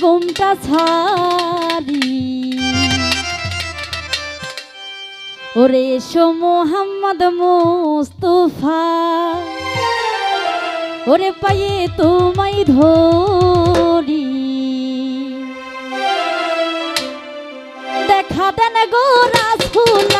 ঘুমটা ছাড়ি। ওরে এসো মোহাম্মদ মুস্তফা। ওরে পায়ে তোমায় ধরি। দেখা দেন গো রাসূলুল্লাহ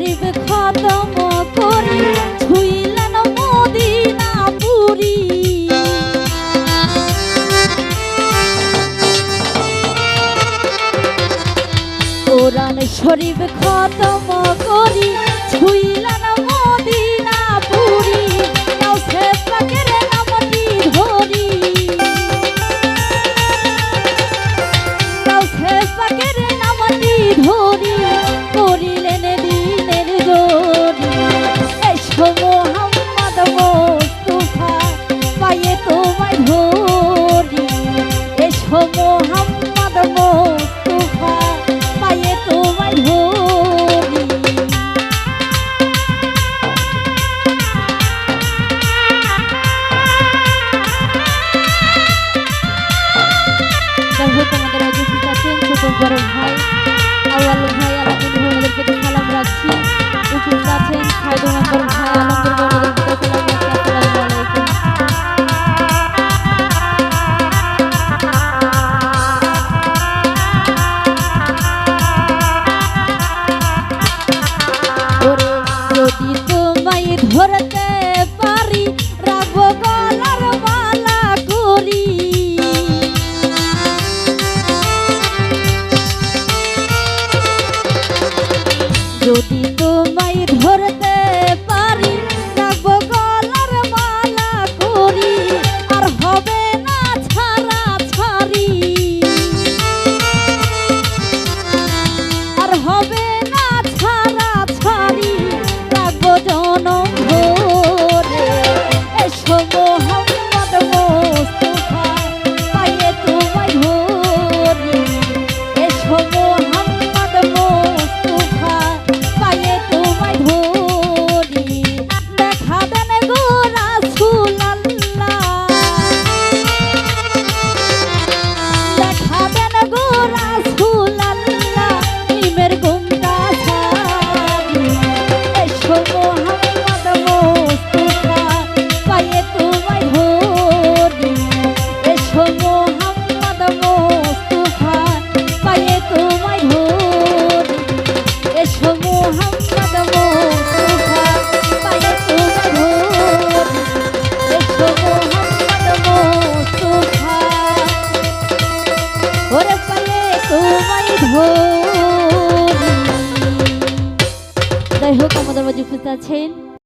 শরীফ খতম করে ছুইলেন মদিনা পুরী কোরআন শরীফ খতম করি ছুইলেন মদিনা পুরী ধরি? ভাই আওয়াল ভাই Judy.